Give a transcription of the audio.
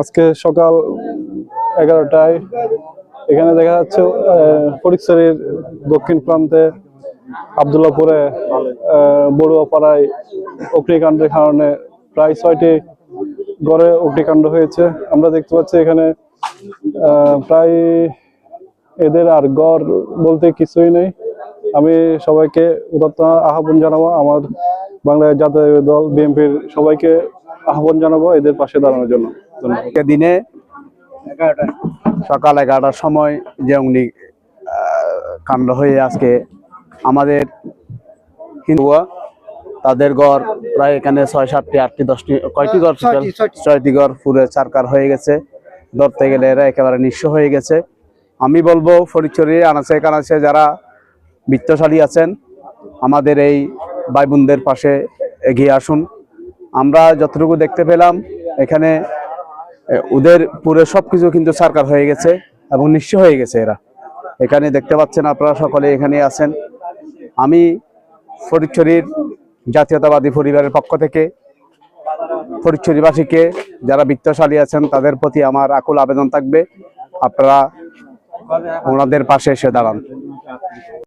আজকে সকাল এগারোটায়। এখানে দেখা যাচ্ছে ফটিকছড়ির দক্ষিণ প্রান্তে আবদুল্লাপুরে বড়ুয়াপাড়ায় অগ্নিকাণ্ডের কারণে প্রায় ছয়টি গড়ে অগ্নিকাণ্ড হয়েছে। আমরা দেখতে পাচ্ছি এখানে প্রায় এদের আর গড় বলতে কিছুই নেই। আমি সবাইকে উদাত্ত আহ্বান জানাব, আমার বাংলাদেশ জাতীয় দল, বিএনপির সবাইকে আহ্বান জানাব এদের পাশে দাঁড়ানোর জন্য। দিনে সকাল এগারোটার সময় যে অগ্নি কাণ্ড হয়ে আজকে আমাদের হিন্দুয়া তাদের ঘর প্রায় এখানে ছয় সাতটি আটটি দশটি কয়টি ঘর? ছয়টি ঘর পুরো চারকার হয়ে গেছে। ধরতে গেলে এরা একেবারে নিঃস্ব হয়ে গেছে। আমি বলব ফরিদচুরি আনাচে কানাচে যারা বৃত্তশালী আছেন আমাদের এই ভাই বোনদের পাশে এগিয়ে আসুন। আমরা যতটুকু দেখতে পেলাম এখানে ওদের পুরো সবকিছু কিন্তু সরকার হয়ে গেছে এবং নিঃস্ব হয়ে গেছে এরা। এখানে দেখতে পাচ্ছেন আপনারা সকলে এখানে আছেন। আমি ফরিদছড়ির জাতীয়তাবাদী পরিবারের পক্ষ থেকে ফরিদছড়িবাসীকে যারা বিত্তশালী আছেন, তাদের প্রতি আমার আকুল আবেদন থাকবে। আপনারা ওনাদের পাশে এসে দাঁড়ান।